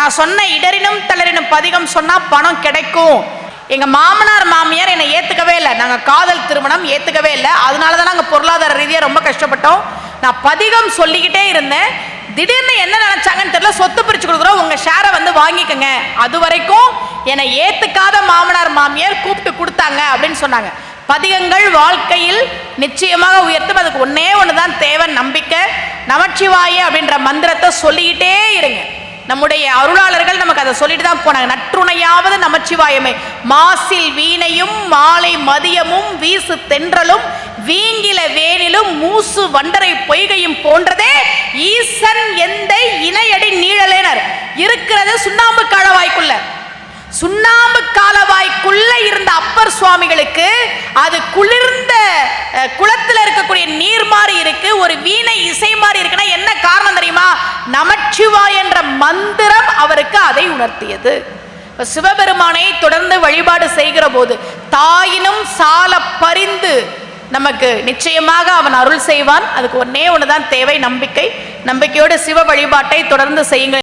நான் சொன்ன இடரினும் தளரினும் பதிகம் சொன்னா பணம் கிடைக்கும். எங்க மாமனார் மாமியார் என்னை ஏத்துக்கவே இல்லை. நாங்க காதல் திருமணம் ஏத்துக்கவே இல்லை. அதனால தான் நாங்க பொருளாதார ரீதியா ரொம்ப கஷ்டப்பட்டோம். நான் பதிகம் சொல்லிக்கிட்டே இருந்தேன். திடீர்னு என்ன நினைச்சாங்கன்னு தெரியல. சொத்து பிரிச்சு கொடுக்குறோம். உங்க ஷேரை வந்து வாங்கிக்கோங்க. அது வரைக்கும் என்னை ஏத்துக்காத மாமனார் மாமியார் கூப்பிட்டு கொடுத்தாங்க அப்படின்னு சொன்னாங்க. பதிகங்கள் வாழ்க்கையில் நிச்சயமாக உயர்த்தும். அதுக்கு ஒன்னே ஒன்று தான் தேவை. நம்பிக்கை நமச்சிவாய அப்படின்ற மந்திரத்தை சொல்லிக்கிட்டே இருங்க. நம்முடைய அருளாளர்கள் நமக்கு அதை சொல்லிட்டு தான் போனாங்க. நற்றுணையாவது நமச்சிவாயமே. மாசில் வீணையும் மாலை மதியமும் வீசு தென்றலும் வீங்கில வேனிலும் மூசு வண்டரை பொய்கையும் போன்றதே ஈசன் எந்த இணையடி நீழலேனர். இருக்கிறது சுண்ணாம்பு காலவாய்க்குள்ள. சுண்ணாம்பு காலவாய்க்குள்ள இருந்த அப்பர் சுவாமிகளுக்கு அது குளிர்ந்த குளத்தில் குளத்துல இருக்கக்கூடிய நீர் மாதிரி இருக்கு. ஒரு வீணை இசை நமச்சிவாய் என்ற மந்திரம் அவருக்கு அதை உணர்த்தியது. சிவபெருமானை தொடர்ந்து வழிபாடு செய்கிற போது தாயினும் சால பரிந்து நமக்கு நிச்சயமாக அவன் அருள் செய்வான். அதுக்கு ஒன்னே தான் தேவை நம்பிக்கை. நம்பிக்கையோடு சிவ வழிபாட்டை தொடர்ந்து செய்யுங்கள்.